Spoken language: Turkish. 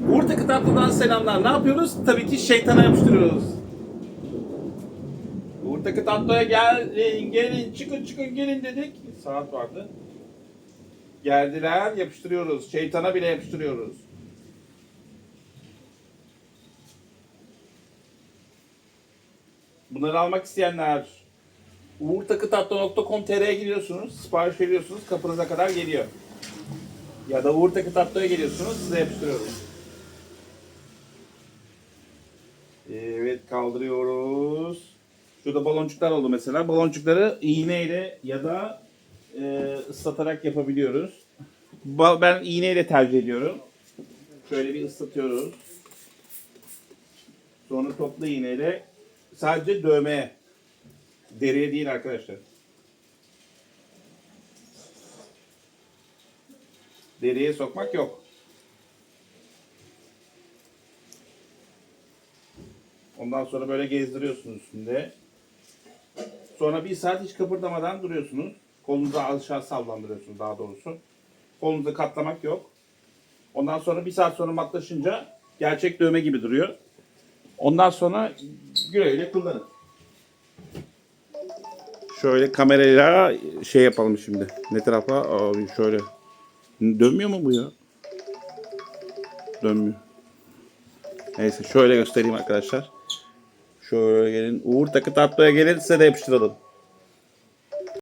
Uğur Takı Tatlı'dan selamlar. Ne yapıyoruz? Tabii ki şeytana yapıştırıyoruz. Uğur Takı Tatlı'ya gelin, gelin, çıkın çıkın gelin dedik. Saat vardı. Geldiler, yapıştırıyoruz. Şeytana bile yapıştırıyoruz. Bunları almak isteyenler uğurtakıtatlı.com.tr'ye giriyorsunuz, sipariş veriyorsunuz, kapınıza kadar geliyor. Ya da Uğur Takı geliyorsunuz, size yapıştırıyoruz. Evet, kaldırıyoruz. Şurada baloncuklar oldu mesela. Baloncukları iğneyle ya da e, ıslatarak yapabiliyoruz. Ben iğneyle tercih ediyorum. Şöyle bir ıslatıyoruz. Sonra toplu iğneyle sadece dövmeye. Deriye değil arkadaşlar. Deriye sokmak yok. Ondan sonra böyle gezdiriyorsunuz üstünde. Sonra bir saat hiç kıpırdamadan duruyorsunuz. Kolunuzu aşağı sallandırıyorsunuz daha doğrusu. Kolunuzu katlamak yok. Ondan sonra bir saat sonra matlaşınca gerçek dövme gibi duruyor. Ondan sonra güle kullanın. Şöyle kamerayla şey yapalım şimdi. Ne tarafa? Şöyle. Dönmüyor mu bu ya? Dönmüyor. Neyse şöyle göstereyim arkadaşlar. Şöyle gelin. Uğur takı tatlıya gelin size de yapıştıralım.